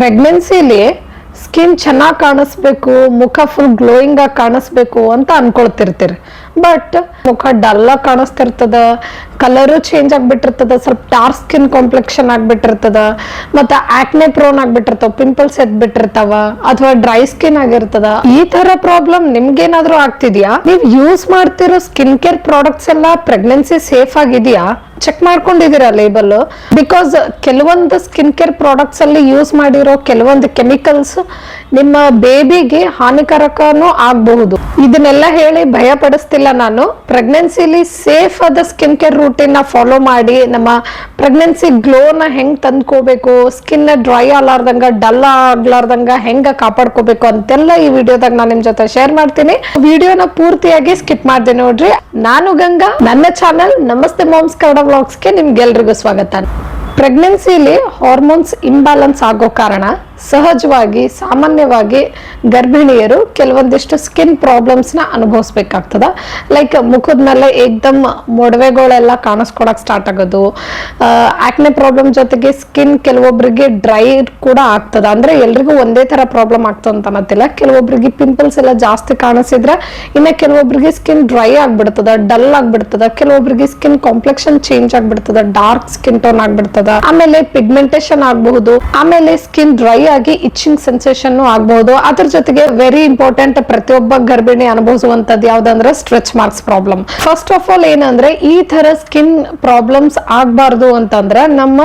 ಪ್ರೆಗ್ನೆನ್ಸಿಲಿ skin ಚೆನ್ನಾಗಿ ಕಾಣಿಸ್ಬೇಕು ಮುಖ full ಗ್ಲೋಯಿಂಗಾಗಿ ಕಾಣಿಸ್ಬೇಕು ಅಂತ ಅನ್ಕೊಳ್ತಿರ್ತೀರಿ. ಬಟ್ ಮುಖ ಡಲ್ ಆಗಿ ಕಾಣಿಸ್ತಿರ್ತದ ಕಲರು ಚೇಂಜ್ ಆಗ್ಬಿಟ್ಟಿರ್ತದ, ಸ್ವಲ್ಪ ಡಾರ್ಕ್ ಸ್ಕಿನ್ ಕಾಂಪ್ಲೆಕ್ಷನ್ ಆಗ್ಬಿಟ್ಟಿರ್ತದ, ಮತ್ತೆ ಆಕ್ನೆ ಪ್ರೋನ್ ಆಗ್ಬಿಟ್ಟಿರ್ತಾವ ಪಿಂಪಲ್ಸ್ ಎದ್ಬಿಟ್ಟಿರ್ತಾವ, ಅಥವಾ ಡ್ರೈ ಸ್ಕಿನ್ ಆಗಿರ್ತದ, ಈ ತರ ಪ್ರಾಬ್ಲಮ್ ನಿಮ್ಗೇನಾದ್ರೂ ಆಗ್ತಿದ್ಯಾ? ನೀವ್ ಯೂಸ್ ಮಾಡ್ತಿರೋ ಸ್ಕಿನ್ ಕೇರ್ ಪ್ರಾಡಕ್ಟ್ಸ್ ಎಲ್ಲ ಪ್ರೆಗ್ನೆನ್ಸಿ ಸೇಫ್ ಆಗಿದೆಯಾ? ಚೆಕ್ ಮಾಡ್ಕೊಂಡಿದ್ದೀರಾ ಲೇಬಲ್ ಬಿಕಾಸ್ ಕೆಲವೊಂದು ಸ್ಕಿನ್ ಕೇರ್ ಪ್ರಾಡಕ್ಟ್ಸ್ ಅಲ್ಲಿ ಯೂಸ್ ಮಾಡಿರೋ ಕೆಲವೊಂದು ಕೆಮಿಕಲ್ಸ್ ನಿಮ್ಮ ಬೇಬಿಗೆ ಹಾನಿಕಾರಕನೂ ಆಗಬಹುದು. ಇದನ್ನೆಲ್ಲ ಹೇಳಿ ಭಯ ಪಡಿಸ್ತಿಲ್ಲ ನಾನು. ಪ್ರೆಗ್ನೆನ್ಸಿಲಿ ಸೇಫ್ ಆದ ಸ್ಕಿನ್ ಕೇರ್ ರೂಟೀನ್ನ ಫಾಲೋ ಮಾಡಿ ನಮ್ಮ ಪ್ರೆಗ್ನೆನ್ಸಿ ಗ್ಲೋನ ಹೆಂಗೆ ತಂದ್ಕೋಬೇಕು ಸ್ಕಿನ್ನ ಡ್ರೈ ಆಗ್ಲಾರ್ದಂಗ ಡಲ್ ಆಗ್ಲಾರ್ದಂಗ ಹೆಂಗೆ ಕಾಪಾಡ್ಕೋಬೇಕು ಅಂತೆಲ್ಲ ಈ ವಿಡಿಯೋದಾಗ ನಾನು ನಿಮ್ಮ ಜೊತೆ ಶೇರ್ ಮಾಡ್ತೀನಿ. ವಿಡಿಯೋನ ಪೂರ್ತಿಯಾಗಿ ಸ್ಕಿಪ್ ಮಾಡಿದೆ ನೋಡ್ರಿ. ನಾನು ಗಂಗಾ, ನನ್ನ ಚಾನಲ್ ನಮಸ್ತೆ ಮೋಮ್ಸ್ ಕನ್ನಡ ವ್ಲಾಗ್ಸ್ಗೆ ನಿಮ್ಗೆಲ್ರಿಗೂ ಸ್ವಾಗತ. ಪ್ರೆಗ್ನೆನ್ಸಿಲಿ ಹಾರ್ಮೋನ್ಸ್ ಇಂಬ್ಯಾಲೆನ್ಸ್ ಆಗೋ ಕಾರಣ ಸಹಜವಾಗಿ, ಸಾಮಾನ್ಯವಾಗಿ ಗರ್ಭಿಣಿಯರು ಕೆಲವೊಂದಿಷ್ಟು ಸ್ಕಿನ್ ಪ್ರಾಬ್ಲಮ್ಸ್ನ ಅನುಭವಿಸ್ಬೇಕಾಗ್ತದ. ಲೈಕ್ ಮುಖದ ಮೇಲೆ ಏಕ್ದಮ್ ಮೊಡವೆಗಳೆಲ್ಲ ಕಾಣಿಸ್ಕೊಡಕ್ ಸ್ಟಾರ್ಟ್ ಆಗೋದು. ಆಕ್ನೆ ಪ್ರಾಬ್ಲಮ್ ಜೊತೆಗೆ ಸ್ಕಿನ್ ಕೆಲವೊಬ್ಬರಿಗೆ ಡ್ರೈ ಕೂಡ ಆಗ್ತದ. ಅಂದ್ರೆ ಎಲ್ರಿಗೂ ಒಂದೇ ತರ ಪ್ರಾಬ್ಲಮ್ ಆಗ್ತದ ಅಂತ ಅನ್ನತ್ತಿಲ್ಲ. ಕೆಲವೊಬ್ಬರಿಗೆ ಪಿಂಪಲ್ಸ್ ಎಲ್ಲ ಜಾಸ್ತಿ ಕಾಣಿಸಿದ್ರೆ ಇನ್ನ ಕೆಲವೊಬ್ಬರಿಗೆ ಸ್ಕಿನ್ ಡ್ರೈ ಆಗ್ಬಿಡ್ತದ ಡಲ್ ಆಗ್ಬಿಡ್ತದ. ಕೆಲವೊಬ್ಬರಿಗೆ ಸ್ಕಿನ್ ಕಾಂಪ್ಲೆಕ್ಷನ್ ಚೇಂಜ್ ಆಗ್ಬಿಡ್ತದ ಡಾರ್ಕ್ ಸ್ಕಿನ್ ಟೋನ್ ಆಗ್ಬಿಡ್ತದ. ಆಮೇಲೆ ಪಿಗ್ಮೆಂಟೇಷನ್ ಆಗಬಹುದು. ಆಮೇಲೆ ಸ್ಕಿನ್ ಡ್ರೈ ಆಗಿ ಇಚ್ಚಿಂಗ್ ಸೆನ್ಸೇಷನ್ ಆಗಬಹುದು ಅದ್ರ ಜೊತೆಗೆ ವೆರಿ ಇಂಪಾರ್ಟೆಂಟ್ ಪ್ರತಿಯೊಬ್ಬ ಗರ್ಭಿಣಿ ಅನುಭವಿಸುವಂತದ್ದು ಯಾವ್ದಂದ್ರೆ stretch marks problem first of all ಏನಂದ್ರೆ ಈ ತರ ಸ್ಕಿನ್ ಪ್ರಾಬ್ಲಮ್ಸ್ ಆಗ್ಬಾರ್ದು ಅಂತಂದ್ರೆ ನಮ್ಮ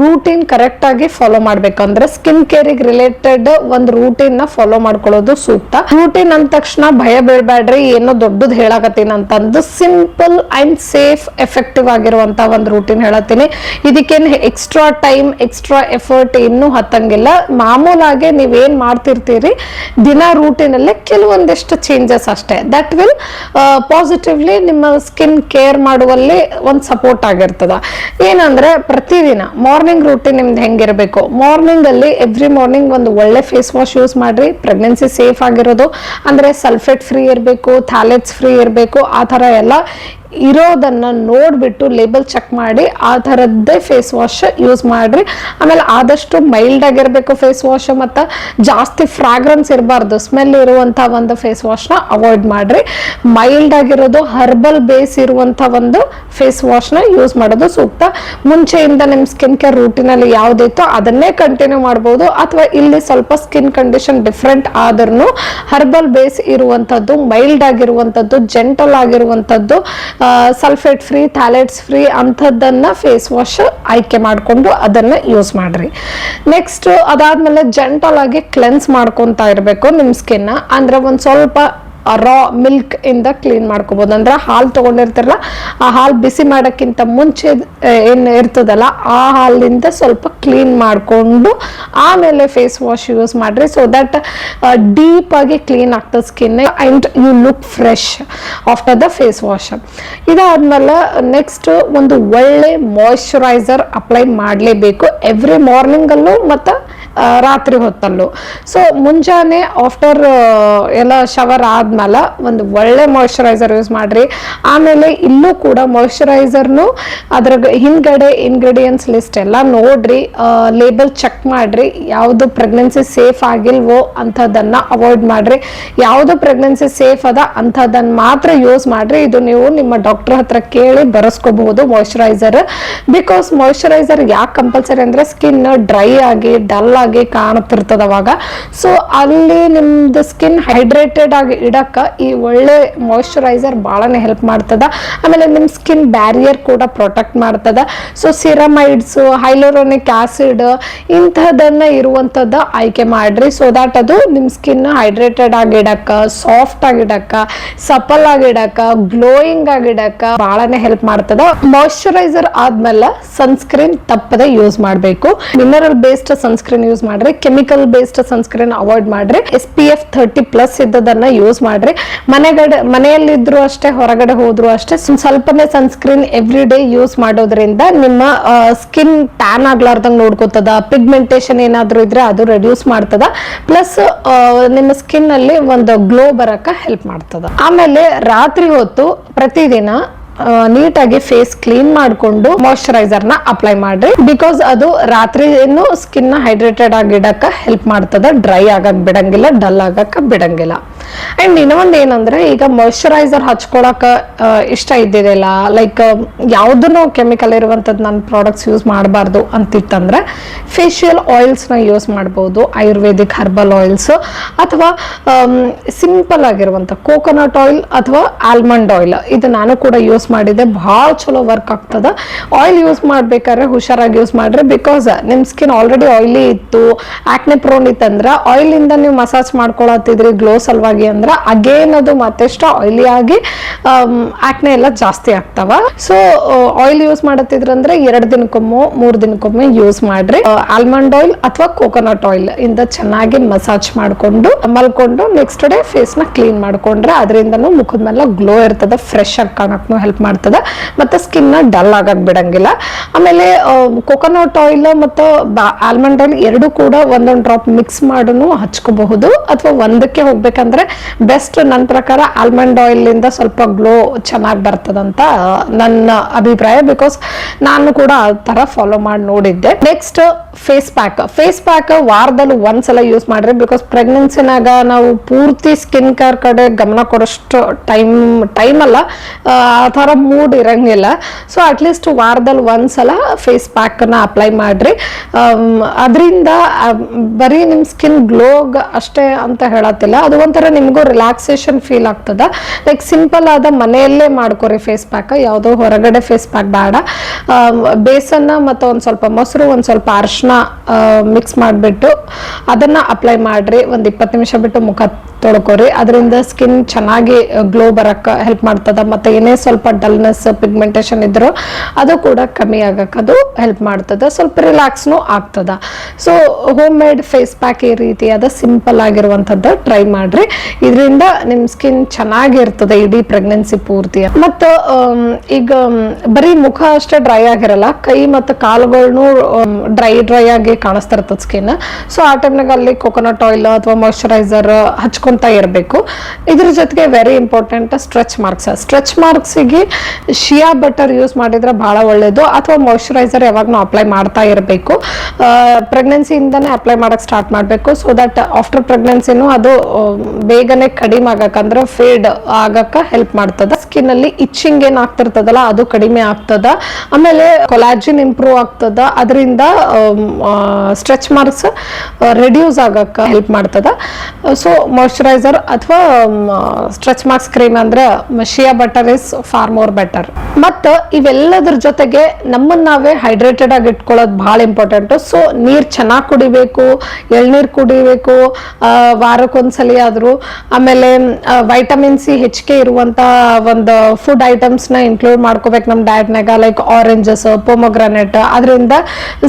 ರೂಟೀನ್ ಕರೆಕ್ಟ್ ಆಗಿ ಫಾಲೋ ಮಾಡ್ಬೇಕಂದ್ರೆ ಸ್ಕಿನ್ ಕೇರಿಗೆ ರಿಲೇಟೆಡ್ ಒಂದು ರೂಟೀನ್ನ ಫಾಲೋ ಮಾಡ್ಕೊಳ್ಳೋದು ಸೂಕ್ತ. ರೂಟೀನ್ ಅಂದ ತಕ್ಷಣ ಭಯ ಬೀಳ್ಬೇಡ್ರಿ ಏನೋ ದೊಡ್ಡದು ಹೇಳಾಕತ್ತೀನಿ ಅಂತಂದು ಸಿಂಪಲ್ ಅಂಡ್ ಸೇಫ್ ಎಫೆಕ್ಟಿವ್ ಆಗಿರುವಂತ ಒಂದು ರೂಟೀನ್ ಹೇಳತ್ತೀನಿ. ಇದಕ್ಕೇನು ಎಕ್ಸ್ಟ್ರಾ ಟೈಮ್ ಎಕ್ಸ್ಟ್ರಾ ಎಫರ್ಟ್ ಇನ್ನೂ ಹತ್ತಂಗಿಲ್ಲ. ಮಾಮೂಲಾಗಿ ನೀವೇನ್ ಮಾಡ್ತಿರ್ತೀರಿ, ದಿನ ರೂಟೀನಲ್ಲೇ ಕೆಲವೊಂದಿಷ್ಟು ಚೇಂಜಸ್ ಅಷ್ಟೇ. ದಟ್ ವಿಲ್ ಪಾಸಿಟಿವ್ಲಿ ನಿಮ್ಮ ಸ್ಕಿನ್ ಕೇರ್ ಮಾಡುವಲ್ಲಿ ಒಂದು ಸಪೋರ್ಟ್ ಆಗಿರ್ತದ. ಏನಂದ್ರೆ ಪ್ರತಿದಿನ ಮಾರ್ನಿಂಗ್ ರೂಟೀನ್ ನಿಮ್ದು ಹೆಂಗಿರಬೇಕು? ಮಾರ್ನಿಂಗ್ ಅಲ್ಲಿ ಎವ್ರಿ ಮಾರ್ನಿಂಗ್ ಒಂದು ಒಳ್ಳೆ ಫೇಸ್ ವಾಶ್ ಯೂಸ್ ಮಾಡ್ರಿ. ಪ್ರೆಗ್ನೆನ್ಸಿ ಸೇಫ್ ಆಗಿರೋದು. ಅಂದ್ರೆ ಸಲ್ಫೇಟ್ ಫ್ರೀ ಇರಬೇಕು ಥ್ಯಾಲೆಟ್ಸ್ ಫ್ರೀ ಇರಬೇಕು, ಆ ಥರ ಎಲ್ಲ ಇರೋದನ್ನ ನೋಡಿಬಿಟ್ಟು ಲೇಬಲ್ ಚೆಕ್ ಮಾಡಿ, ಆ ಥರದ್ದೇ ಫೇಸ್ ವಾಶ್ ಯೂಸ್ ಮಾಡಿರಿ. ಆಮೇಲೆ ಆದಷ್ಟು ಮೈಲ್ಡ್ ಆಗಿರಬೇಕು ಫೇಸ್ ವಾಶ್ ಮತ್ತು ಜಾಸ್ತಿ ಫ್ರಾಗ್ರೆನ್ಸ್ ಇರಬಾರ್ದು ಸ್ಮೆಲ್ ಇರುವಂಥ ಒಂದು ಫೇಸ್ ವಾಶ್ನ ಅವಾಯ್ಡ್ ಮಾಡಿರಿ. ಮೈಲ್ಡ್ ಆಗಿರೋದು ಹರ್ಬಲ್ ಬೇಸ್ ಇರುವಂಥ ಒಂದು ಫೇಸ್ ವಾಶ್ನ ಯೂಸ್ ಮಾಡೋದು ಸೂಕ್ತ. ಮುಂಚೆಯಿಂದ ನಿಮ್ಮ ಸ್ಕಿನ್ ಕೇರ್ ರೂಟೀನಲ್ಲಿ ಯಾವುದಿತ್ತೋ ಅದನ್ನೇ ಕಂಟಿನ್ಯೂ ಮಾಡ್ಬೋದು. ಅಥವಾ ಇಲ್ಲಿ ಸ್ವಲ್ಪ ಸ್ಕಿನ್ ಕಂಡೀಷನ್ ಡಿಫ್ರೆಂಟ್ ಆದ್ರೂ ಹರ್ಬಲ್ ಬೇಸ್ ಇರುವಂಥದ್ದು ಮೈಲ್ಡ್ ಆಗಿರುವಂಥದ್ದು ಜೆಂಟಲ್ ಆಗಿರುವಂಥದ್ದು ಸಲ್ಫೇಟ್ ಫ್ರೀ ಥ್ಯಾಲೆಟ್ಸ್ ಫ್ರೀ ಅಂಥದ್ದನ್ನು ಫೇಸ್ ವಾಶ್ ಆಯ್ಕೆ ಮಾಡಿಕೊಂಡು ಅದನ್ನ ಯೂಸ್ ಮಾಡಿರಿ. ನೆಕ್ಸ್ಟ್ ಅದಾದಮೇಲೆ ಜೆಂಟಲ್ ಆಗಿ ಕ್ಲೆನ್ಸ್ ಮಾಡ್ಕೊತಾ ಇರಬೇಕು ನಿಮ್ಮ ಸ್ಕಿನ್ ಅಂದ್ರೆ ಒಂದು ಸ್ವಲ್ಪ ರಾ ಮಿಲ್ಕ್ ಇಂದ ಕ್ಲೀನ್ ಮಾಡ್ಕೋಬಹುದು ಅಂದ್ರೆ ಹಾಲು ತಗೊಂಡಿರ್ತಾರಲ್ಲ, ಆ ಹಾಲು ಬಿಸಿ ಮಾಡೋಕ್ಕಿಂತ ಮುಂಚೆ ಏನು ಇರ್ತದಲ್ಲ, ಆ ಹಾಲಿಂದ ಸ್ವಲ್ಪ ಕ್ಲೀನ್ ಮಾಡಿಕೊಂಡು ಆಮೇಲೆ ಫೇಸ್ ವಾಶ್ ಯೂಸ್ ಮಾಡ್ರಿ. ಸೊ ದಟ್ ಡೀಪ್ ಆಗಿ ಕ್ಲೀನ್ ಆಗ್ತದೆ skin and you look fresh after the face wash ಇದಾದ್ಮೇಲೆ ನೆಕ್ಸ್ಟ್ ಒಂದು ಒಳ್ಳೆ ಮಾಯಶ್ಚರೈಸರ್ ಅಪ್ಲೈ ಮಾಡಲೇಬೇಕು. ಎವ್ರಿ ಮಾರ್ನಿಂಗಲ್ಲೂ ಮತ್ತು ರಾತ್ರಿ ಹೊತ್ತಲ್ಲೂ. ಸೊ ಮುಂಜಾನೆ ಆಫ್ಟರ್ ಎಲ್ಲ ಶವರ್ ಆದ್ಮೇಲೆ ಒಂದು ಒಳ್ಳೆ ಮಾಯಶ್ಚರೈಸರ್ ಯೂಸ್ ಮಾಡಿರಿ. ಆಮೇಲೆ ಇಲ್ಲೂ ಕೂಡ ಮಾಯಶ್ಚರೈಸರ್ನು ಅದ್ರ ಹಿಂದ್ಗಡೆ ಇಂಗ್ರೀಡಿಯೆಂಟ್ಸ್ ಲಿಸ್ಟ್ ಎಲ್ಲ ನೋಡ್ರಿ. ಲೇಬಲ್ ಚೆಕ್ ಮಾಡ್ರಿ. ಯಾವುದು ಪ್ರೆಗ್ನೆನ್ಸಿ ಸೇಫ್ ಆಗಿಲ್ವೋ ಅಂಥದ್ದನ್ನ ಅವಾಯ್ಡ್ ಮಾಡ್ರಿ. ಯಾವುದು ಪ್ರೆಗ್ನೆನ್ಸಿ ಸೇಫ್ ಅದ ಅಂಥದ್ದನ್ನ ಮಾತ್ರ ಯೂಸ್ ಮಾಡ್ರಿ. ಇದು ನೀವು ನಿಮ್ಮ ಡಾಕ್ಟರ್ ಹತ್ರ ಕೇಳಿ ಬರೆಸ್ಕೋಬಹುದು ಮಾಯಶ್ಚರೈಸರ್ ಬಿಕಾಸ್ ಮಾಯಶ್ಚರೈಸರ್ ಯಾಕೆ ಕಂಪಲ್ಸರಿ ಅಂದ್ರೆ ಸ್ಕಿನ್ ಡ್ರೈ ಆಗಿ ಡಲ್ ಆಗಿ ಕಾಣುತ್ತಿರ್ತದ ಅವಾಗ. ಸೊ ಅಲ್ಲಿ ನಿಮ್ದು ಸ್ಕಿನ್ ಹೈಡ್ರೇಟೆಡ್ ಆಗಿ ಇಡಕ್ಕ ಈ ಒಳ್ಳೆ ಮಾಯಶ್ಚರೈಸರ್ ಭಾಳನೇ ಹೆಲ್ಪ್ ಮಾಡ್ತದ. ಆಮೇಲೆ ನಿಮ್ಮ ಸ್ಕಿನ್ ಬ್ಯಾರಿಯರ್ ಕೂಡ ಪ್ರೊಟೆಕ್ಟ್ ಮಾಡ್ತದ. ಸೊ ಸಿರಮೈಡ್ಸ್ ಹೈಲೋರೋನಿಕ್ ಆಸಿಡ್ ಇಂಥದನ್ನ ಇರುವಂಥದ್ದು ಆಯ್ಕೆ ಮಾಡ್ರಿ. ಸೊ ದಾಟ್ ಅದು ನಿಮ್ಮ ಸ್ಕಿನ್ ಹೈಡ್ರೇಟೆಡ್ ಆಗಿ ಇಡಕ್ಕ ಸಾಫ್ಟ್ ಆಗಿ ಇಡಕ್ಕ ಸಪಲ್ ಆಗಿ ಇಡಕ್ಕ ಗ್ಲೋಯಿಂಗ್ ಆಗಿ ಇಡಕ್ಕ ಭಾಳನೇ ಹೆಲ್ಪ್ ಮಾಡ್ತದ. ಮಾಯಶ್ಚರೈಸರ್ ಆದ್ಮೇಲೆ ಸನ್ಸ್ಕ್ರೀನ್ ತಪ್ಪದೆ ಯೂಸ್ ಮಾಡಬೇಕು. ಮಿನರಲ್ ಬೇಸ್ಡ್ ಸನ್ಸ್ಕ್ರೀನ್ ಯೂಸ್ ಮಾಡ್ರಿ. ಕೆಮಿಕಲ್ ಬೇಸ್ಡ್ ಸನ್ಸ್ಕ್ರೀನ್ ಅವಾಯ್ಡ್ ಮಾಡ್ರಿ. S P F thirty plus ಇದ್ದದನ್ನ use ಮಾಡ್ರಿ. ಮನೆಗಡೆ, ಮನೆಯಲ್ಲಿದ್ರು ಅಷ್ಟೇ, ಹೊರಗಡೆ ಹೋದ್ರು ಅಷ್ಟೇ ಸ್ವಲ್ಪ ಸ್ವಲ್ಪನೇ ಸನ್ಸ್ಕ್ರೀನ್ ಎವ್ರಿ ಡೇ ಯೂಸ್ ಮಾಡೋದ್ರಿಂದ ನಿಮ್ಮ ಸ್ಕಿನ್ ಟ್ಯಾನ್ ಆಗ್ಲಾರ್ದಂಗ್ ನೋಡ್ಕೋತದ ಪಿಗ್ಮೆಂಟೇಶನ್ ಏನಾದ್ರೂ ಇದ್ರೆ ಅದು ರೆಡ್ಯೂಸ್ ಮಾಡ್ತದ. ಪ್ಲಸ್ ನಿಮ್ಮ ಸ್ಕಿನ್ ಅಲ್ಲಿ ಒಂದು ಗ್ಲೋ ಬರಕ ಹೆಲ್ಪ್ ಮಾಡ್ತದ. ಆಮೇಲೆ ರಾತ್ರಿ ಹೊತ್ತು ಪ್ರತಿದಿನ ನೀಟಾಗಿ ಫೇಸ್ ಕ್ಲೀನ್ ಮಾಡಿಕೊಂಡು ನ ಅಪ್ಲೈ ಮಾಡ್ರಿ. ಬಿಕಾಸ್ ಅದು ರಾತ್ರಿ ಸ್ಕಿನ್ನ ಹೈಡ್ರೇಟೆಡ್ ಆಗಿಡಕ ಹೆಲ್ಪ್ ಮಾಡ್ತದ ಡ್ರೈ ಆಗಕ್ ಬಿಡಂಗಿಲ್ಲ ಡಲ್ ಆಗಕ್ಕೆ ಬಿಡಂಗಿಲ್ಲ. ಅಂಡ್ ಇನ್ನೊಂದು ಏನಂದ್ರೆ, ಈಗ ಮಾಯಶ್ಚರೈಸರ್ ಹಚ್ಕೊಳಕ ಇಷ್ಟ ಇದ್ದಿರಲಿಲ್ಲ ಲೈಕ್ ಯಾವುದನ್ನು ಕೆಮಿಕಲ್ ಇರುವಂತದ್ದು ನನ್ನ ಪ್ರಾಡಕ್ಟ್ಸ್ ಯೂಸ್ ಮಾಡಬಾರ್ದು ಅಂತಿತ್ತಂದ್ರೆ ಫೇಶಿಯಲ್ ಆಯಿಲ್ಸ್ನ ಯೂಸ್ ಮಾಡ್ಬೋದು ಆಯುರ್ವೇದಿಕ್ ಹರ್ಬಲ್ ಆಯಿಲ್ಸ್ ಅಥವಾ ಸಿಂಪಲ್ ಆಗಿರುವಂಥ ಕೋಕೋನಟ್ ಆಯಿಲ್ ಅಥವಾ ಆಲ್ಮಂಡ್ ಆಯಿಲ್ ಇದು ನಾನು ಕೂಡ ಯೂಸ್ ಮಾಡಿದೆ. ಭಾಳ ಚಲೋ ವರ್ಕ್ ಆಗ್ತದ. ಆಯಿಲ್ ಯೂಸ್ ಮಾಡ್ಬೇಕಾದ್ರೆ ಹುಷಾರಾಗಿ ಯೂಸ್ ಮಾಡ್ರಿ ಬಿಕಾಸ್ ನಿಮ್ಮ ಸ್ಕಿನ್ ಆಲ್ರೆಡಿ ಆಯಿಲಿ ಇತ್ತು ಆಕ್ನೆ ಪ್ರೋನ್ ಇತ್ತಂದ್ರೆ ಆಯಿಲ್ ಇಂದ ನೀವು ಮಸಾಜ್ ಮಾಡ್ಕೊಳತ್ತಿದ್ರಿ ಗ್ಲೋ ಸಲುವಾಗಿ ಅಂದ್ರೆ ಅಗೇನ್ ಅದು ಮತ್ತೆಷ್ಟು ಆಯಿಲಿ ಆಗಿ ಆಕ್ನೆ ಎಲ್ಲ ಜಾಸ್ತಿ ಆಗ್ತಾವ. ಸೊ ಆಯಿಲ್ ಯೂಸ್ ಮಾಡತ್ತಿದ್ರಂದ್ರೆ ಎರಡು ದಿನಕ್ಕೊಮ್ಮೆ, ಮೂರು ದಿನಕ್ಕೊಮ್ಮೆ ಯೂಸ್ ಮಾಡ್ರಿ. ಆಲ್ಮಂಡ್ ಆಯಿಲ್ ಅಥವಾ ಕೋಕೋನಟ್ ಆಯಿಲ್ ಇಂದ ಚೆನ್ನಾಗಿ ಮಸಾಜ್ ಮಾಡ್ಕೊಂಡು, ಮಲ್ಕೊಂಡು ನೆಕ್ಸ್ಟ್ ಡೇ ಫೇಸ್ನ ಕ್ಲೀನ್ ಮಾಡ್ಕೊಂಡ್ರೆ ಅದರಿಂದನು ಮುಖದ ಮೇಲೆ ಗ್ಲೋ ಇರ್ತದ ಫ್ರೆಶ್ ಆಗಿ ಕಾಣಕ್ಕೂ ಹೆಲ್ಪ್ ಮಾಡ್ತದ. ಮತ್ತೆ ಸ್ಕಿನ್ನ ಡಲ್ ಆಗಕ್ ಬಿಡಂಗಿಲ್ಲ. ಆಮೇಲೆ ಕೋಕೋನಟ್ ಆಯಿಲ್ ಮತ್ತು ಆಲ್ಮಂಡ್ ಆಯಿಲ್ ಎರಡು ಕೂಡ ಒಂದೊಂದು ಡ್ರಾಪ್ ಮಿಕ್ಸ್ ಮಾಡೋನು ಹಚ್ಕೋಬಹುದು. ಅಥವಾ ಒಂದಕ್ಕೆ ಹೋಗ್ಬೇಕಂದ್ರೆ ಬೆಸ್ಟ್ ನನ್ನ ಪ್ರಕಾರ ಆಲ್ಮಂಡ್ ಆಯಿಲ್ ಇಂದ ಸ್ವಲ್ಪ ಗ್ಲೋ ಚೆನ್ನಾಗಿ ಬರ್ತದಂತ ನನ್ನ ಅಭಿಪ್ರಾಯ, ಬಿಕಾಸ್ ನಾನು ಕೂಡ ಆ ತರ ಫಾಲೋ ಮಾಡಿ ನೋಡಿದ್ದೆ. Next face pack. Face pack ವಾರದಲ್ಲಿ ಒಂದ್ಸಲ ಯೂಸ್ ಮಾಡ್ರಿ, ಬಿಕಾಸ್ ಪ್ರೆಗ್ನೆನ್ಸಿನಾಗ ನಾವು ಪೂರ್ತಿ ಸ್ಕಿನ್ ಕೇರ್ ಕಡೆ ಗಮನ ಕೊಡೋಷ್ಟು ಟೈಮ್ ಟೈಮ್ ಅಲ್ಲ, ಆ ಆ ಥರ ಮೂಡ್ ಇರಂಗಿಲ್ಲ. ಸೊ ಅಟ್ಲೀಸ್ಟ್ ವಾರದಲ್ಲಿ ಒಂದ್ಸಲ ಫೇಸ್ ಪ್ಯಾಕನ್ನ ಅಪ್ಲೈ ಮಾಡ್ರಿ. ಅದರಿಂದ ಬರೀ ನಿಮ್ಮ ಸ್ಕಿನ್ ಗ್ಲೋಗ್ ಅಷ್ಟೇ ಅಂತ ಹೇಳತ್ತಿಲ್ಲ. ಅದು ಒಂಥರ ನಿಮಗೂ ರಿಲ್ಯಾಕ್ಸೇಷನ್ ಫೀಲ್ ಆಗ್ತದ? ಲೈಕ್ ಸಿಂಪಲ್ ಆದ ಮನೆಯಲ್ಲೇ ಮಾಡ್ಕೊರಿ ಫೇಸ್ ಪ್ಯಾಕ್ ಯಾವುದೋ ಹೊರಗಡೆ ಫೇಸ್ ಪ್ಯಾಕ್ ಬೇಡ. ಬೇಸನ್ನ ಮತ್ತು ಒಂದು ಸ್ವಲ್ಪ ಮೊಸರು, ಒಂದು ಸ್ವಲ್ಪ ಅರಿಶಿನ ಮಿಕ್ಸ್ ಮಾಡಿಬಿಟ್ಟು ಅದನ್ನು ಅಪ್ಲೈ ಮಾಡಿರಿ. ಒಂದು ಇಪ್ಪತ್ತು ನಿಮಿಷ ಬಿಟ್ಟು ಮುಖ ತೊಳ್ಕೊರಿ. ಅದರಿಂದ ಸ್ಕಿನ್ ಚೆನ್ನಾಗಿ ಗ್ಲೋ ಬರೋಕ್ಕೆ ಹೆಲ್ಪ್ ಮಾಡ್ತದ. ಮತ್ತು ಏನೇ ಸ್ವಲ್ಪ ಡಲ್ನೆಸ್ ಪಿಗ್ಮೆಂಟೇಷನ್ ಇದ್ದರೂ ಅದು ಕೂಡ ಕಮ್ಮಿ ಆಗಕ್ಕೆ ಅದು ಹೆಲ್ಪ್ ಮಾಡ್ತದೆ. ಸ್ವಲ್ಪ ರಿಲ್ಯಾಕ್ಸ್ನು ಆಗ್ತದ. So home made face pack ಈ ರೀತಿಯಾದ ಸಿಂಪಲ್ ಆಗಿರುವಂಥದ್ದು ಟ್ರೈ ಮಾಡ್ರಿ. ಇದರಿಂದ ನಿಮ್ಮ ಸ್ಕಿನ್ ಚೆನ್ನಾಗಿರ್ತದೆ ಇಡೀ ಪ್ರೆಗ್ನೆನ್ಸಿ ಪೂರ್ತಿ ಮತ್ತು ಈಗ ಬರೀ ಮುಖ ಅಷ್ಟೇ ಡ್ರೈ ಆಗಿರಲ್ಲ ಕೈ ಮತ್ತು ಕಾಲುಗಳನ್ನು ಡ್ರೈ ಡ್ರೈ ಆಗಿ ಕಾಣಿಸ್ತಾ ಸ್ಕಿನ್ ಸೊ ಆ ಟೈಮ್ನಾಗ ಅಲ್ಲಿ ಕೊಕೊನಟ್ ಆಯಿಲ್ ಅಥವಾ ಮಾಯಶ್ಚರೈಸರ್ ಹಚ್ಕೊಂತ ಇರಬೇಕು. ಇದ್ರ ಜೊತೆಗೆ very important stretch marks stretch ಮಾರ್ಕ್ಸಿಗೆ shea butter use ಮಾಡಿದ್ರೆ ಭಾಳ ಒಳ್ಳೇದು. ಅಥವಾ ಮಾಯಶ್ಚರೈಸರ್ ಯಾವಾಗಲೂ ಅಪ್ಲೈ ಮಾಡ್ತಾ ಇರಬೇಕು. ಪ್ರೆಗ್ನೆನ್ಸಿಯಿಂದನೇ ಅಪ್ಲೈ ಮಾಡಕ್ ಸ್ಟಾರ್ಟ್ ಮಾಡಬೇಕು. ಸೊ ದಟ್ ಆಫ್ಟರ್ ಪ್ರೆಗ್ನೆನ್ಸಿನೂ ಅದು ಆ, ಬೇಗನೆ ಕಡಿಮೆ ಆಗಕ್ಕಂದ್ರೆ ಫೇಡ್ ಆಗಕ್ಕ ಹೆಲ್ಪ್ ಮಾಡ್ತದ. ಸ್ಕಿನ್ ಅಲ್ಲಿ ಇಚ್ಚಿಂಗ್ ಏನ್ ಆಗ್ತಿರ್ತದಲ್ಲ, ಅದು ಕಡಿಮೆ ಆಗ್ತದ. ಆಮೇಲೆ ಕೊಲಾಜಿನ್ ಇಂಪ್ರೂವ್ ಆಗ್ತದ. ಅದರಿಂದ ಸ್ಟ್ರೆಚ್ ಮಾರ್ಕ್ಸ್ ರೆಡ್ಯೂಸ್ ಆಗಕ್ಕ ಹೆಲ್ಪ್ ಮಾಡ್ತದ. ಸೊ ಮಾಯಶ್ಚರೈಸರ್ ಅಥವಾ ಸ್ಟ್ರೆಚ್ ಮಾರ್ಕ್ಸ್ ಕ್ರೀಮ್ ಅಂದ್ರೆ shea butter is far more better ಮತ್ತು ಇವೆಲ್ಲದ್ರ ಜೊತೆಗೆ ನಮ್ಮನ್ನ ನಾವೇ ಹೈಡ್ರೇಟೆಡ್ ಆಗಿ ಇಟ್ಕೊಳ್ಳೋದು ಭಾಳ ಇಂಪಾರ್ಟೆಂಟು ಸೊ ನೀರು ಚೆನ್ನಾಗಿ ಕುಡಿಬೇಕು, ಎಳ್ನೀರು ಕುಡಿಬೇಕು ವಾರಕ್ಕೊಂದ್ಸಲಿ ಆದರೂ ಆಮೇಲೆ ವೈಟಮಿನ್ ಸಿ ಹೆಚ್ಚಿಗೆ ಇರುವಂಥ ಒಂದು ಫುಡ್ ಐಟಮ್ಸ್ನ ಇನ್ಕ್ಲೂಡ್ ಮಾಡ್ಕೋಬೇಕು ನಮ್ಮ ಡಯಟ್ನಾಗ ಲೈಕ್ ಆರೆಂಜಸ್ ಪೊಮೊಗ್ರಾನೆಟ್ ಅದರಿಂದ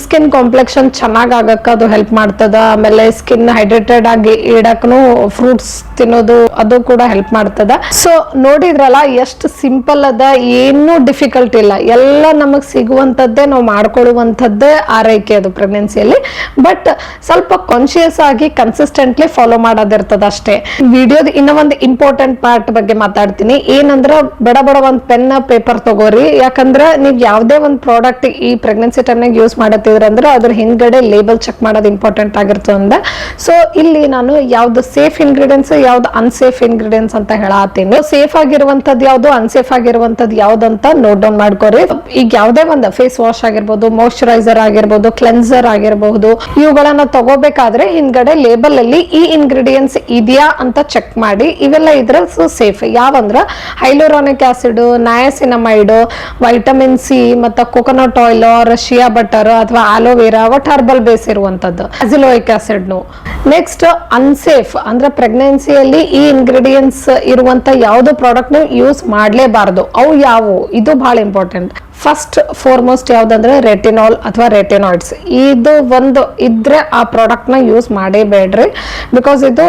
ಸ್ಕಿನ್ ಕಾಂಪ್ಲೆಕ್ಷನ್ ಚೆನ್ನಾಗಿ ಆಗಕ್ಕೆ ಅದು ಹೆಲ್ಪ್ ಮಾಡ್ತದ. ಆಮೇಲೆ ಸ್ಕಿನ್ ಹೈಡ್ರೇಟೆಡ್ ಆಗಿ ಇಡಕ್ಕೂ ಫ್ರೂಟ್ಸ್ ತಿನ್ನೋದು ಅದು ಕೂಡ ಹೆಲ್ಪ್ ಮಾಡ್ತದ. ಸೊ ನೋಡಿದ್ರಲ್ಲ, ಎಷ್ಟು ಸಿಂಪಲ್ ಅದ, ಏನೂ ಡಿಫಿಕಲ್ಟ್ ಇಲ್ಲ. ಎಲ್ಲ ನಮಗೆ ಸಿಗುವಂಥದ್ದೇ ನಾವು ಮಾಡ್ಕೊಳ್ಳುವಂಥದ್ದೇ ಆರೈಕೆ ಅದು ಪ್ರೆಗ್ನೆನ್ಸಿಯಲ್ಲಿ ಬಟ್ ಸ್ವಲ್ಪ ಕಾನ್ಶಿಯಸ್ ಆಗಿ ಕನ್ಸಿಸ್ಟೆಂಟ್ಲಿ ಫಾಲೋ ಮಾಡೋದಿರ್ತದ ಅಷ್ಟೇ. ವಿಡಿಯೋದ ಇನ್ನೂ ಒಂದು ಇಂಪಾರ್ಟೆಂಟ್ ಪಾರ್ಟ್ ಬಗ್ಗೆ ಮಾತಾಡ್ತೀನಿ. ಏನಂದ್ರ ಬಡ ಬಡ ಒಂದು ಪೆನ್ ಪೇಪರ್ ತಗೋರಿ. ಯಾಕಂದ್ರೆ ನೀವು ಯಾವುದೇ ಒಂದು ಪ್ರಾಡಕ್ಟ್ ಈ ಪ್ರೆಗ್ನೆನ್ಸಿ ಟೈಮ್ನಾಗ ಯೂಸ್ ಮಾಡತ್ತಿದ್ರ ಅಂದ್ರೆ ಅದ್ರ ಹಿಂದ್ಗಡೆ ಲೇಬಲ್ ಚೆಕ್ ಮಾಡೋದು ಇಂಪಾರ್ಟೆಂಟ್ ಆಗಿರ್ತದೆ ಅಂದ. ಸೊ ಇಲ್ಲಿ ನಾನು ಯಾವ್ದು ಸೇಫ್ ಇಂಗ್ರೀಡಿಯೆಂಟ್ಸ್ ಯಾವ್ದು ಅನ್ಸೇಫ್ ಇಂಗ್ರೀಡಿಯೆಂಟ್ಸ್ ಅಂತ ಹೇಳತ್ತೀನಿ ಸೇಫ್ ಆಗಿರುವಂತದ್ದು ಯಾವ್ದು ಅನ್ಸೇಫ್ ಆಗಿರುವಂತದ್ದು ಯಾವ್ದಂತ ನೋಟ್ ಡೌನ್ ಮಾಡ್ಕೋರಿ. ಈಗ ಯಾವ್ದೇ ಒಂದು ಫೇಸ್ ವಾಶ್ ಆಗಿರ್ಬೋದು ಮಾಯಶ್ಚರೈಸರ್ ಆಗಿರ್ಬೋದು ಕ್ಲೆನ್ಸರ್ ಆಗಿರಬಹುದು ಇವುಗಳನ್ನ ತಗೋಬೇಕಾದ್ರೆ ಹಿಂದ್ಗಡೆ ಲೇಬಲ್ ಅಲ್ಲಿ ಈ ಇಂಗ್ರೀಡಿಯೆಂಟ್ಸ್ ಇದೆಯಾ ಅಂತ ಚೆಕ್ ಮಾಡಿ ಇವೆಲ್ಲ ಇದ್ರ ಸೇಫ್ ಯಾವಂದ್ರ hyaluronic acid niacinamide vitamin C ಮತ್ತು coconut oil or shea butter ಅಥವಾ ಆಲೋವೆರಾ ಒಟ್ ಹರ್ಬಲ್ ಬೇಸ್ ಇರುವಂತದ್ದು ಅಸಿಲೋಯಿಕ್ ಆಸಿಡ್ನು ನೆಕ್ಸ್ಟ್ ಅನ್ಸೇಫ್ ಅಂದ್ರೆ ಪ್ರೆಗ್ನೆನ್ಸಿಯಲ್ಲಿ ಈ ಇಂಗ್ರೀಡಿಯೆಂಟ್ಸ್ ಇರುವಂತ ಯಾವ್ದು ಪ್ರಾಡಕ್ಟ್ ಯೂಸ್ ಮಾಡಲೇಬಾರ್ದು. ಅವು ಯಾವುವು ಇದು ಬಹಳ ಇಂಪಾರ್ಟೆಂಟ್ ಫಸ್ಟ್ ಫಾರ್ಮೋಸ್ಟ್ ಯಾವುದಂದ್ರೆ ರೆಟಿನಾಲ್ ಅಥವಾ ರೆಟಿನಾಯ್ಡ್ಸ್ ಇದು ಒಂದು ಇದ್ರೆ ಆ ಪ್ರಾಡಕ್ಟ್ನ ಯೂಸ್ ಮಾಡೇಬೇಡ್ರಿ ಬಿಕಾಸ್ ಇದು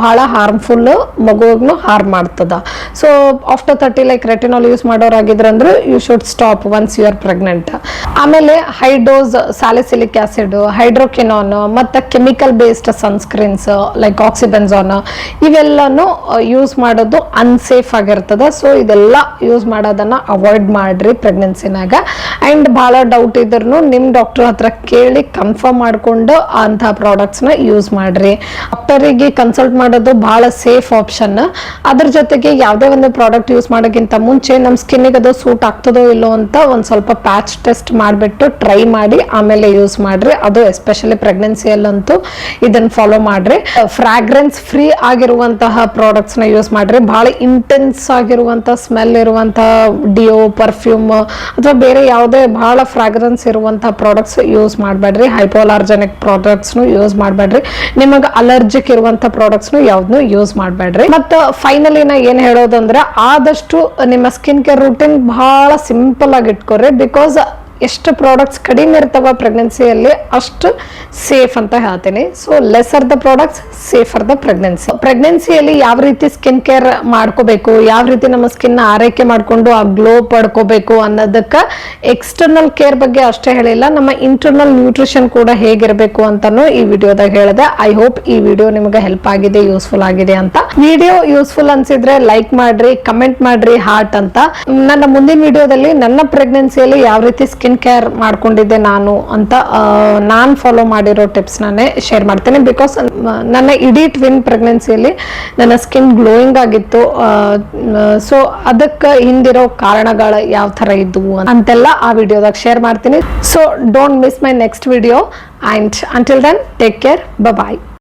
ಭಾಳ ಹಾರ್ಮ್ಫುಲ್ ಮಗುವಿಗೂ ಹಾರ್ಮ್ ಮಾಡ್ತದ. So after thirty like retinol use ಮಾಡೋರಾಗಿದ್ರಂದ್ರೆ you should stop once you are pregnant ಆಮೇಲೆ high dose salicylic acid hydroquinone ಮತ್ತು chemical based sunscreens like oxybenzone ಇವೆಲ್ಲನೂ ಯೂಸ್ ಮಾಡೋದು ಅನ್ಸೇಫ್ ಆಗಿರ್ತದೆ. ಸೊ ಇದೆಲ್ಲ ಯೂಸ್ ಮಾಡೋದನ್ನ ಅವಾಯ್ಡ್ ಮಾಡ್ರಿ ಪ್ರೆಗ್ನೆನ್ಸಿನಾಗ ಆ್ಯಂಡ್ ಭಾಳ ಡೌಟ್ ಇದ್ರೂ ನಿಮ್ಮ ಡಾಕ್ಟರ್ ಹತ್ರ ಕೇಳಿ ಕನ್ಫರ್ಮ್ ಮಾಡಿಕೊಂಡು ಅಂಥ ಪ್ರಾಡಕ್ಟ್ಸ್ನ ಯೂಸ್ ಮಾಡಿರಿ. ಅಪ್ಪರಿಗೆ ಕನ್ಸಲ್ಟ್ ಮಾಡೋದು ಭಾಳ ಸೇಫ್ ಆಪ್ಷನ್ ಅದ್ರ ಜೊತೆಗೆ ಯಾವುದೇ ಒಂದು ಪ್ರಾಡಕ್ಟ್ ಯೂಸ್ ಮಾಡೋಕ್ಕಿಂತ ಮುಂಚೆ ನಮ್ಮ ಸ್ಕಿನ್ನಿಗೆ ಅದು ಸೂಟ್ ಆಗ್ತದೋ ಇಲ್ಲೋ ಅಂತ ಒಂದು ಸ್ವಲ್ಪ ಪ್ಯಾಚ್ ಟೆಸ್ಟ್ ಮಾಡಿಬಿಟ್ಟು ಟ್ರೈ ಮಾಡಿ ಆಮೇಲೆ ಯೂಸ್ ಮಾಡಿರಿ. ಅದು ಎಸ್ಪೆಷಲಿ ಪ್ರೆಗ್ನೆನ್ಸಿಯಲ್ಲಂತೂ ಇದನ್ನು ಫಾಲೋ ಮಾಡಿರಿ. ಫ್ರಾಗ್ರೆನ್ಸ್ ಫ್ರೀ ಆಗಿರುವಂತಹ ಪ್ರಾಡಕ್ಟ್ಸ್ನ ಯೂಸ್ ಮಾಡಿರಿ. ಭಾಳ ಇಂಟೆನ್ಸ್ ಆಗಿರುವಂಥ ಸ್ಮೆಲ್ ಇರುವಂತಹ ಡಿಯೋ ಪರ್ಫ್ಯೂಮ್ ಅಥವಾ ಬೇರೆ ಯಾವುದೇ ಭಾಳ ಫ್ರಾಗ್ರೆನ್ಸ್ ಇರುವಂಥ ಪ್ರಾಡಕ್ಟ್ಸ್ ಯೂಸ್ ಮಾಡಬೇಡ್ರಿ. ಹೈಪೋಲಾರ್ಜೆನಿಕ್ ಪ್ರಾಡಕ್ಟ್ಸ್ನು ಯೂಸ್ ಮಾಡಬೇಡ್ರಿ. ನಿಮಗೆ ಅಲರ್ಜಿಕ್ ಇರುವಂಥ ಪ್ರಾಡಕ್ಟ್ಸ್ನು ಯಾವ್ದನ್ನು ಯೂಸ್ ಮಾಡಬೇಡ್ರಿ. ಮತ್ತು ಫೈನಲಿ ನಾ ಏನು ಹೇಳೋದಂದ್ರೆ, ಆದಷ್ಟು ನಿಮ್ಮ ಸ್ಕಿನ್ ಕೇರ್ ರೂಟೀನ್ ಭಾಳ ಸಿಂಪಲ್ ಆಗಿ ಇಟ್ಕೊರಿ ಬಿಕಾಸ್ ಎಷ್ಟು ಪ್ರಾಡಕ್ಟ್ಸ್ ಕಡಿಮೆ ಇರ್ತಾವ ಪ್ರೆಗ್ನೆನ್ಸಿಯಲ್ಲಿ ಅಷ್ಟು ಸೇಫ್ ಅಂತ ಹೇಳ್ತೀನಿ. So lesser the products safer the pregnancy ಪ್ರೆಗ್ನೆನ್ಸಿಯಲ್ಲಿ ಯಾವ ರೀತಿ ಸ್ಕಿನ್ ಕೇರ್ ಮಾಡ್ಕೋಬೇಕು, ಯಾವ ರೀತಿ ನಮ್ಮ ಸ್ಕಿನ್ ಆರೈಕೆ ಮಾಡಿಕೊಂಡು ಆ ಗ್ಲೋ ಪಡ್ಕೋಬೇಕು ಅನ್ನೋದಕ್ಕೆ ಎಕ್ಸ್ಟರ್ನಲ್ ಕೇರ್ ಬಗ್ಗೆ ಅಷ್ಟೇ ಹೇಳಿಲ್ಲ, ನಮ್ಮ ಇಂಟರ್ನಲ್ ನ್ಯೂಟ್ರಿಷನ್ ಕೂಡ ಹೇಗಿರಬೇಕು ಅಂತಾನು ಈ ವಿಡಿಯೋದಾಗ ಹೇಳಿದೆ. ಐ ಹೋಪ್ ಈ ವಿಡಿಯೋ ನಿಮಗೆ ಹೆಲ್ಪ್ ಆಗಿದೆ ಯೂಸ್ಫುಲ್ ಆಗಿದೆ ಅಂತ. ವಿಡಿಯೋ ಯೂಸ್ಫುಲ್ ಅನ್ಸಿದ್ರೆ ಲೈಕ್ ಮಾಡ್ರಿ ಕಮೆಂಟ್ ಮಾಡ್ರಿ ಹಾರ್ಟ್ ಅಂತ. ನನ್ನ ಮುಂದಿನ ವಿಡಿಯೋದಲ್ಲಿ ನನ್ನ ಪ್ರೆಗ್ನೆನ್ಸಿಯಲ್ಲಿ ಯಾವ ರೀತಿ ಸ್ಕಿನ್ ಕೇರ್ ಮಾಡ್ಕೊಂಡಿದ್ದೆ ನಾನು ಅಂತ ನಾನು ಫಾಲೋ ಮಾಡಿರೋ ಟಿಪ್ಸ್ ನಾನೇ ಶೇರ್ ಮಾಡ್ತೇನೆ ಬಿಕಾಸ್ ನನ್ನ ಇಡೀ ಟ್ವಿನ್ ಪ್ರೆಗ್ನೆನ್ಸಿಯಲ್ಲಿ ನನ್ನ ಸ್ಕಿನ್ ಗ್ಲೋಯಿಂಗ್ ಆಗಿತ್ತು ಸೊ ಅದಕ್ಕೆ ಹಿಂದಿರೋ ಕಾರಣಗಳು ಯಾವ ಥರ ಇದ್ವು ಅಂತೆಲ್ಲ ಆ ವಿಡಿಯೋದಾಗ ಶೇರ್ ಮಾಡ್ತೀನಿ. So don't miss my next video and until then take care bye